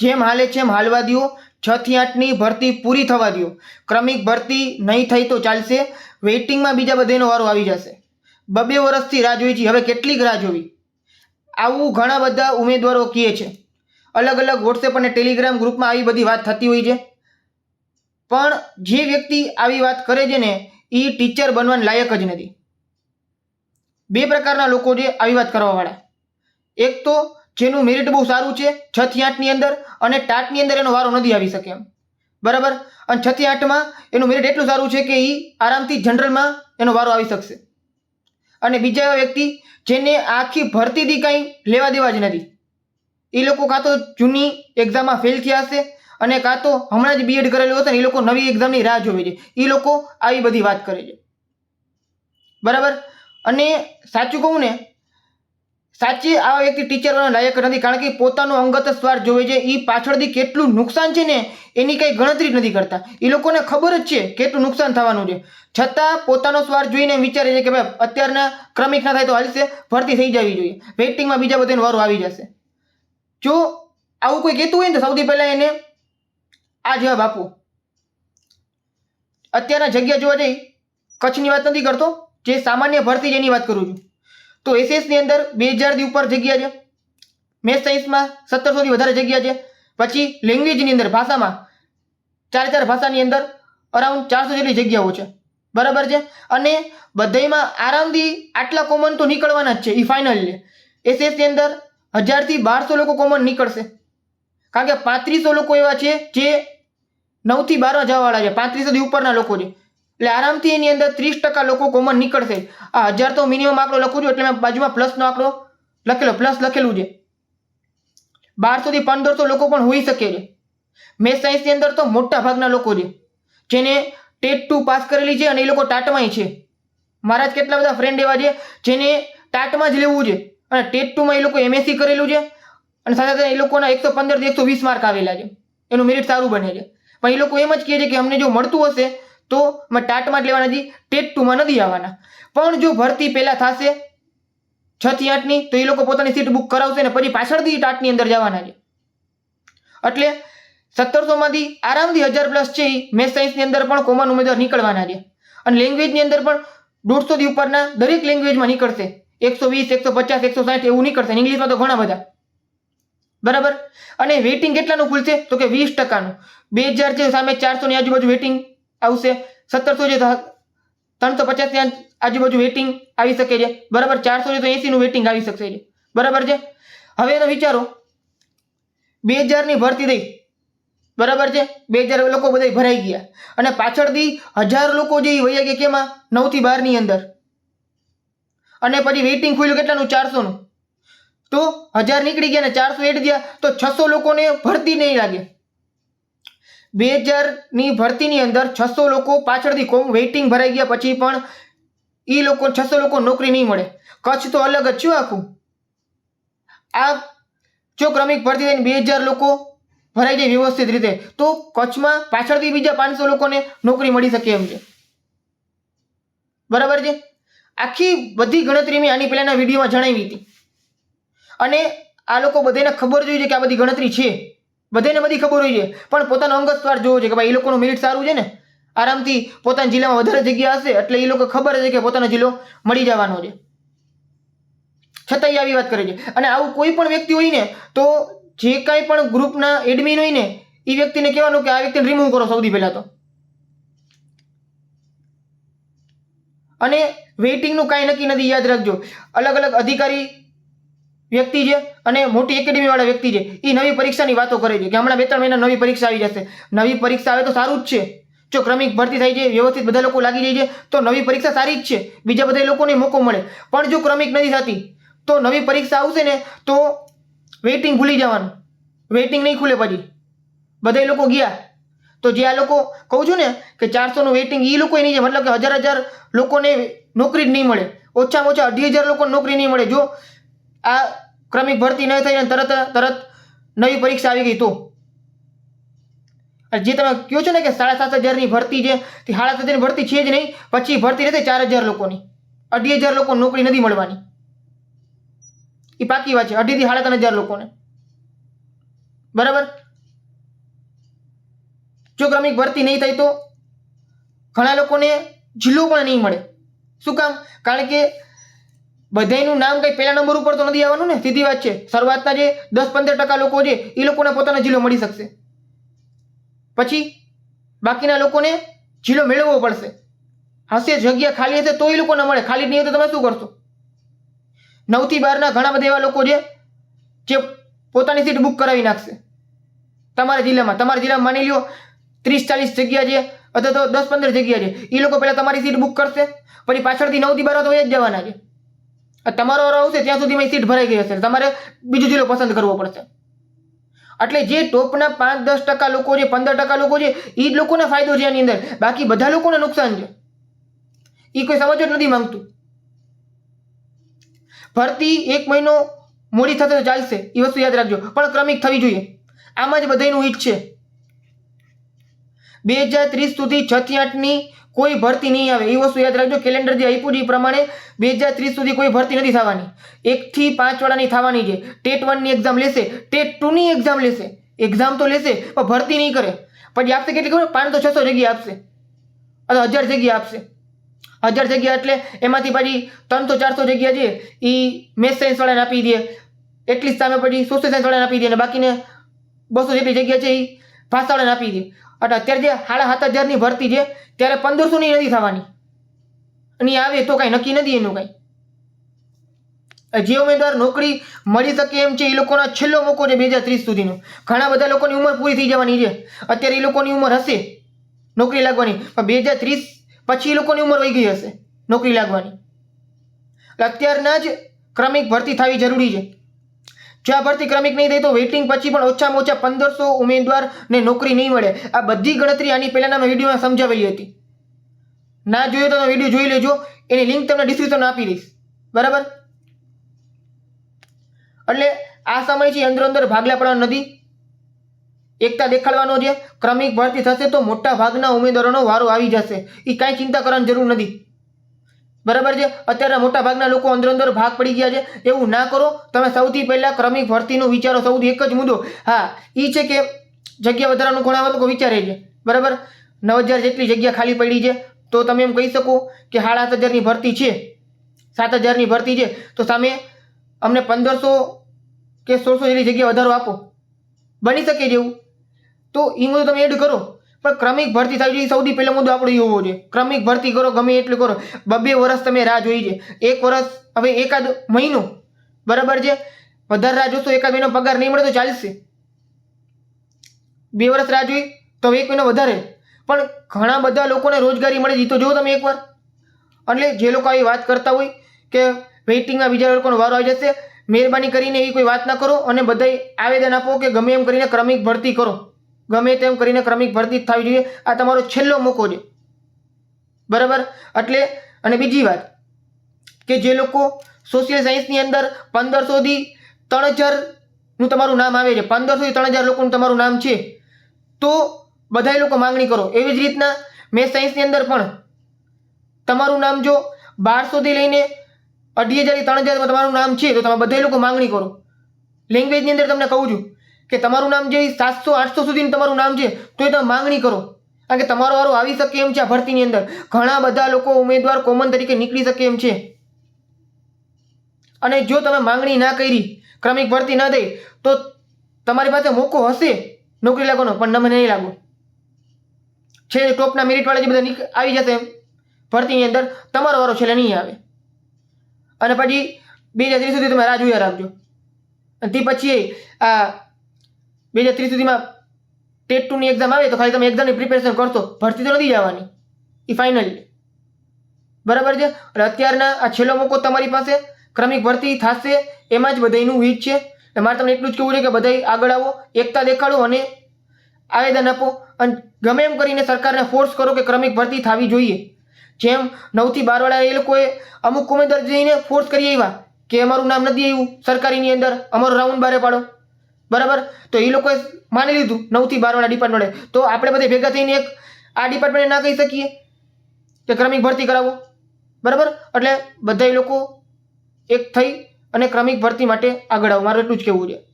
જેમ હાલે છે એમ હાલવા દો છ થી આઠની ભરતી પૂરી થવા દો ક્રમિક ભરતી નહીં થઈ તો ચાલશે. વેઇટિંગમાં બીજા બધાનો વારો આવી જશે. બબે વર્ષથી રાહ જોઈ છે. હવે કેટલીક રાહ જોવી? આવું ઘણા બધા ઉમેદવારો કહે છે. અલગ અલગ વોટ્સએપ અને ટેલિગ્રામ ગ્રુપમાં આવી બધી વાત થતી હોય છે. પણ જે વ્યક્તિ આવી વાત કરે છે ને એ ટીચર બનવાને લાયક જ નથી. બે પ્રકારના લોકો છે આવી વાત કરવાવાળા. એક તો જેનું મેરિટ બહુ સારું છે, છ થી આઠની અંદર અને ટાટની અંદર એનો વારો નથી આવી શકે એમ. બરાબર? અને છ થી આઠમાં એનું મેરિટ એટલું સારું છે કે એ આરામથી જનરલમાં એનો વારો આવી શકશે. અને બીજા એવા વ્યક્તિ જેને આખી ભરતીથી કાંઈ લેવા દેવા જ નથી. એ લોકો કાં તો જૂની એક્ઝામમાં ફેલ થયા હશે અને કાં તો હમણાં જ બીએડ કરેલું હશે ને એ લોકો નવી એક્ઝામની રાહ જોવે છે. એ લોકો આવી બધી વાત કરે છે. બરાબર? અને સાચું કહું ને સાચી આવા વ્યક્તિ ટીચર લાયક નથી, કારણ કે પોતાનો અંગત સ્વાર્થ જોવે છે. એ પાછળથી કેટલું નુકસાન છે ને, એની કંઈ ગણતરી નથી કરતા. એ લોકોને ખબર જ છે કેટલું નુકસાન થવાનું છે. છતાં પોતાનો સ્વાર્થ જોઈને વિચારે છે કે ભાઈ, અત્યારના ક્રમિક ના થાય તો હાલશે, ભરતી થઈ જવી જોઈએ. વેઇટિંગમાં બીજા બધાને વારો આવી જશે. જો આવું કોઈ કહેતું હોય ને, તો સૌથી પહેલાં એને આ જવાબ આપો. અત્યારના જગ્યા જોવા જઈ, કચ્છની વાત નથી કરતો, જે સામાન્ય ભરતી જેની વાત કરું છું. તો એસએસની અંદર બે હજારથી ઉપર જગ્યા છે. મેથ્સ, સાયન્સમાં સત્તરસોથી વધારે જગ્યા છે. પછી લેંગ્વેજની અંદર ભાષામાં ચાર ચાર ભાષાની અંદર અરાઉન્ડ ચારસો જેટલી જગ્યાઓ છે. બરાબર છે? અને બધાયમાં આરામથી આટલા કોમન તો નીકળવાના જ છે એ ફાઇનલ છે એસએસની અંદર હજારથી બારસો લોકો કોમન નીકળશે. કારણ કે પાંત્રીસો લોકો એવા છે જે નવથી બારમાં જવાવાળા છે. પાંત્રીસોથી ઉપરના લોકો છે. એટલે આરામથી એની અંદર ત્રીસ ટકા લોકો કોમન નીકળશે. આ હજાર તો મિનિમમ આંકડો લખું છું, એટલે મેં બાજુમાં પ્લસનો આંકડો લખેલો પ્લસ લખેલું છે. બારસોથી પંદરસો લોકો પણ હોઈ શકે છે. મેથ્સ સાયન્સની અંદર તો મોટા ભાગના લોકો છે. જેને ટેટ ટુ પાસ કરેલી છે અને એ લોકો ટાટમાંય છે. મારા જ કેટલા બધા ફ્રેન્ડ એવા છે, જેને ટાટમાં જ લેવું છે અને ટેટ ટુમાં એ લોકો એમએસસી કરેલું છે અને સાથે સાથે એ લોકોના એકસો પંદરથી એકસો વીસ માર્ક આવેલા છે. એનું મેરિટ સારું બને છે. પણ એ લોકો એમ જ કહે છે કે અમને જો મળતું હશે તો ટાટમાં જ લેવાના જી. ટેટ ટુમાં નથી આવવાના. પણ જો ભરતી પહેલાં થશે છ થી આઠની, તો એ લોકો પોતાની સીટ બુક કરાવશે ને પછી પાછળથી ટાટની અંદર જવાના છે. એટલે સત્તરસોમાંથી આરામથી હજાર પ્લસ છે એ મેથ સાયન્સની અંદર પણ કોમન ઉમેદવાર નીકળવાના છે. અને લેંગ્વેજની અંદર પણ દોઢસોથી ઉપરના દરેક લેંગ્વેજમાં નીકળશે. એકસો વીસ, એકસો પચાસ, એકસો સાઠ એવું નીકળશે. ઇંગ્લિશમાં તો ઘણા બધા. બરાબર? અને વેઇટિંગ કેટલાનું ખુલશે? તો કે વીસ ટકાનું. બે હજાર છે, સામે ચારસોની આજુબાજુ વેઇટિંગ આવશે. સત્તરસો તો ત્રણસો પચાસની આજુબાજુ વેટિંગ આવી શકે છે. બરાબર ચારસો છે તો એસીનું વેટિંગ આવી શકશે છે. બરાબર છે? હવે એનો વિચારો. બે હજારની ભરતી થઈ. બરાબર છે? બે હજાર લોકો બધા ભરાઈ ગયા. અને પાછળથી હજાર લોકો જે વયા ગયા કેમાં? નવથી બારની અંદર. અને પછી વેઇટિંગ ખુલ્યું કેટલાનું? ચારસોનું તો હજાર નીકળી ગયા ને ચારસો એડ ગયા, તો છસો લોકોને ભરતી નહીં લાગે. બે હજારની ભરતીની અંદર છસો લોકો પાછળથી કોમ વેઇટિંગ ભરાઈ ગયા પછી પણ એ લોકો છસો લોકો નોકરી નહીં મળે. કચ્છ તો અલગ જ છું આખું. આ જો ક્રમિક ભરતી થઈને બે હજાર લોકો ભરાઈ જાય વ્યવસ્થિત રીતે, તો કચ્છમાં પાછળથી બીજા પાંચસો લોકોને નોકરી મળી શકે એમ છે. બરાબર છે? આખી બધી ગણતરી મેં આની પહેલાંના વિડીયોમાં જણાવી હતી. અને આ લોકો બધાને ખબર જોઈએ છે કે આ બધી ગણતરી છે. બધાને બધી ખબર હોય છે. પણ પોતાનો અંગત સ્વાર્થ જોવો છે કે ભાઈ, એ લોકોનું મેરિટ સારું છે ને? આરામથી પોતાના જિલ્લામાં વધારે જગ્યા હશે એટલે એ લોકો ખબર છે કે પોતાનો જિલ્લો મળી જવાનો છે. છતાં એ આવી વાત કરે છે. અને આવું કોઈ પણ વ્યક્તિ હોય ને, તો જે કાંઈ પણ ગ્રુપના એડમિન હોય ને, એ વ્યક્તિને કહેવાનું કે આ વ્યક્તિને રિમૂવ કરો સૌથી પહેલાં તો. અને વેઇટિંગનું કાંઈ નક્કી નથી, યાદ રાખજો. અલગ અલગ અધિકારી વ્યક્તિ છે અને મોટી એકેડમી વાળા વ્યક્તિ છે એ નવી પરીક્ષાની વાતો કરે છે. કે હમણાં બે ત્રણ મહિના નવી પરીક્ષા આવી જશે. નવી પરીક્ષા આવે તો સારું જ છે. જો ક્રમિક ભરતી થાય છે, વ્યવસ્થિત બધા લોકો લાગી જાય છે, તો નવી પરીક્ષા સારી જ છે. બીજા બધા લોકોને મોકો મળે. પણ જો ક્રમિક નથી થતી, તો નવી પરીક્ષા આવશે ને, તો વેઇટિંગ ભૂલી જવાનું. વેઇટિંગ નહીં ખુલે પછી. બધા લોકો ગયા. તો જે આ લોકો, કહું છું ને, કે ચારસોનું વેઇટિંગ એ લોકો નહીં છે. મતલબ કે હજાર હજાર લોકોને નોકરી જ નહીં મળે. ઓછામાં ઓછા અઢી હજાર લોકોને નોકરી નહીં મળે. જો આ ક્રમિક ભરતી ન થઈ ને તરત તરત નવી પરીક્ષા આવી ગઈ તો? જે તમે કહો છો ને કે સાડા સાત હજારની ભરતી છે તે સાડા સાત ભરતી છે જ નહીં, પછી ભરતી નથી, ચાર હજાર લોકોની. અઢી હજાર લોકો નોકરી નથી મળવાની. એ પાકી વાત છે. અઢીથી સાડા ત્રણ હજાર લોકોને. બરાબર? જો ક્રમિક ભરતી નહીં થાય તો ઘણા લોકોને જિલ્લો પણ નહીં મળે. શું કામ? કારણ કે બધાયનું નામ કંઈ પહેલા નંબર ઉપર તો નથી આવવાનું ને? સીધી વાત છે. શરૂઆતના જે દસ પંદર ટકા લોકો છે, એ લોકોને પોતાનો જિલ્લો મળી શકશે. પછી બાકીના લોકોને જિલ્લો મેળવવો પડશે. હશે જગ્યા ખાલી હશે તો એ લોકોને મળે. ખાલી નહીં તો તમે શું કરશો? નવથી બારના ઘણા બધા એવા લોકો છે, જે પોતાની સીટ બુક કરાવી નાખશે. તમારા જિલ્લામાં. તમારા જિલ્લામાં માની લ્યો, ત્રીસ ચાલીસ જગ્યા છે, અથવા તો દસ પંદર જગ્યા છે. એ લોકો પહેલાં તમારી સીટ બુક કરશે. પછી પાછળથી નવથી બાર તો એ જ જવાના છે. તમારો વારો આવશે ત્યાં સુધીમાં સીટ ભરાઈ ગઈ હશે તમારે બીજો જિલ્લો પસંદ કરવો પડશે. એટલે જે ટોપના પાંચ દસ ટકા લોકો છે, પંદર ટકા લોકો છે એ જ લોકોને ફાયદો છે આની અંદર. બાકી બધા લોકોને નુકસાન છે. એ કોઈ સમજ જ નથી માંગતું. ભરતી એક મહિનો મોડી થશે તો ચાલશે એ વસ્તુ યાદ રાખજો. પણ ક્રમિક થવી જોઈએ. આમાં જ બધાનું હિત છે. બે હજાર ત્રીસ સુધી છ થી આઠની કોઈ ભરતી નહીં આવે. એ વસ્તુ યાદ રાખજો કેલેન્ડર જે આપ્યું છે એ પ્રમાણે બે હજાર ત્રીસ સુધી કોઈ ભરતી નથી થવાની. એકથી પાંચ વાળાની થવાની છે. ટેટ વનની એક્ઝામ લેશે. ટેટ ટુની એક્ઝામ લેશે. એક્ઝામ તો લેશે, પણ ભરતી નહીં કરે. પછી આપશે કેટલી ખબર? પાંચસો છસો જગ્યા આપશે. અથવા હજાર જગ્યા આપશે. હજાર જગ્યા એટલે એમાંથી પછી ત્રણસો, ચારસો જગ્યા છે એ મેથ સાયન્સવાળાને આપી દે. એટલી સામે પછી સોશિયલ સાયન્સવાળાને આપી દે અને બાકીને બસો જેટલી જગ્યા છે એ ભાષાવાળાને આપી દે. એટલે અત્યારે જે સાડા સાત હજારની ભરતી છે, ત્યારે પંદરસોની નથી થવાની. અને આવે તો કાંઈ નક્કી નથી એનું કાંઈ. જે ઉમેદવાર નોકરી મળી શકે એમ છે એ લોકોનો છેલ્લો મોકો છે બે હજાર ત્રીસ સુધીનો. ઘણા બધા લોકોની ઉંમર પૂરી થઈ જવાની છે. અત્યારે એ લોકોની ઉંમર હશે નોકરી લાગવાની, પણ બે હજાર ત્રીસ પછી એ લોકોની ઉંમર વહી ગઈ હશે નોકરી લાગવાની. અત્યારના જ ક્રમિક ભરતી થવી જરૂરી છે. જો આ ભરતી ક્રમિક નહીં થઈ તો વેઇટિંગ પછી પણ ઓછામાં ઓછા પંદરસો ઉમેદવારને નોકરી નહીં મળે. આ બધી ગણતરી આની પહેલાના મેં વિડીયોમાં સમજાવેલી હતી. ના જોયો તો તમે વીડિયો જોઈ લેજો. એની લિંક તમને ડિસ્ક્રિપ્શન આપી દઈશ. બરાબર? એટલે આ સમય છે અંદર અંદર ભાગલા પડવાનો નથી. એકતા દેખાડવાનો છે. ક્રમિક ભરતી થશે તો મોટા ભાગના ઉમેદવારોનો વારો આવી જશે. એ કાંઈ ચિંતા કરવાની જરૂર નથી. બરાબર છે? અત્યારના મોટા ભાગના લોકો અંદર અંદર ભાગ પડી ગયા છે. એવું ના કરો. તમે સૌથી પહેલાં ક્રમિક ભરતીનું વિચારો, સૌથી એક જ મુદ્દો. હા એ છે કે જગ્યા વધારાનું ઘણા લોકો વિચારે છે. બરાબર? નવ હજાર જેટલી જગ્યા ખાલી પડી છે. તો તમે એમ કહી શકો કે સાડા સાત હજારની ભરતી છે. સાત હજારની ભરતી છે. તો સામે અમને પંદરસો કે સોળસો જેટલી જગ્યા વધારો આપો. બની શકે જેવું તો એ મુદ્દો તમે એડ કરો. પણ ક્રમિક ભરતી થાય જોઈએ સૌથી પહેલો મુદ્દો આપણો એ હોવો જોઈએ. ક્રમિક ભરતી કરો, ગમે એટલું કરો. બબે વર્ષ તમે રાહ જોઈ છે. એક વર્ષ, હવે એકાદ મહિનો, બરાબર છે? વધારે રાહ જોશો, એકાદ મહિનો પગાર નહીં મળે તો ચાલશે. બે વર્ષ રાહ જોઈ, તો એક મહિનો વધારે. પણ ઘણા બધા લોકોને રોજગારી મળે છે જુઓ તમે એકવાર. એટલે જે લોકો આવી વાત કરતા હોય કે વેઇટિંગમાં બીજા લોકોનો વારો આવી જશે, મહેરબાની કરીને એવી કોઈ વાત ના કરો અને બધાય આવેદન આપો કે ગમે એમ કરીને ક્રમિક ભરતી કરો. ગમે તેમ કરીને ક્રમિક ભરતી જ થવી જોઈએ. આ તમારો છેલ્લો મોકો છે. બરાબર? એટલે, અને બીજી વાત કે જે લોકો સોશિયલ સાયન્સની અંદર પંદરસોથી ત્રણ હજારનું તમારું નામ આવે છે. પંદરસોથી ત્રણ હજાર લોકોનું તમારું નામ છે. તો બધાય લોકો માંગણી કરો. એવી જ રીતના મેથ્સ સાયન્સની અંદર પણ તમારું નામ જો બારસોથી લઈને અઢી હજારથી ત્રણ હજારમાં તમારું નામ છે, તો તમે બધા લોકો માંગણી કરો. લેંગ્વેજની અંદર તમને કહું છું કે તમારું નામ જે સાતસો, આઠસો સુધીનું તમારું નામ છે, તો એ તમે માંગણી કરો. કારણ કે તમારો વારો આવી શકે એમ છે આ ભરતીની અંદર. ઘણા બધા લોકો ઉમેદવાર કોમન તરીકે નીકળી શકે એમ છે. અને જો તમે માંગણી ના કરી, ક્રમિક ભરતી ના થઈ તો તમારી પાસે મોકો હશે નોકરી લાગવાનો, પણ તમે નહીં લાગો. છે ટોપના મેરિટવાળા જે બધા આવી જશે ભરતીની અંદર તમારો વારો છેલ્લે નહીં આવે. અને પછી બે હજાર સુધી તમે રાહ જોયા રાખજો. અને તે પછી આ બે હજાર ત્રીસ સુધીમાં ટેટ ટુની એક્ઝામ આવે તો ખાલી તમે એક્ઝામની પ્રિપેરેશન કરશો, ભરતી તો નથી જવાની એ ફાઇનલ બરાબર છે? અને અત્યારના આ છેલ્લો મોકો તમારી પાસે, ક્રમિક ભરતી થશે, એમાં જ બધાયનું હિત છે. મારે તમને એટલું જ કહેવું છે કે બધાય આગળ આવો, એકતા દેખાડો અને આવેદન આપો. અને ગમે એમ કરીને સરકારને ફોર્સ કરો કે ક્રમિક ભરતી થવી જોઈએ. જેમ નવથી બારવાળા એ લોકોએ અમુક ઉમેદવાર જઈને ફોર્સ કરી આવ્યા કે અમારું નામ નથી આવ્યું સરકારીની અંદર, અમારો રાઉન્ડ બારે પાડો. બરાબર? તો એ લોકોએ માની લીધું, નવથી બારવાળા ડિપાર્ટમેન્ટે તો આપણે બધે ભેગા થઈને એક આ ડિપાર્ટમેન્ટે ના કહી શકીએ કે ક્રમિક ભરતી કરાવો. બરાબર? એટલે બધા લોકો એક થઈ અને ક્રમિક ભરતી માટે આગળ આવો. મારું એટલું જ કહેવું છે.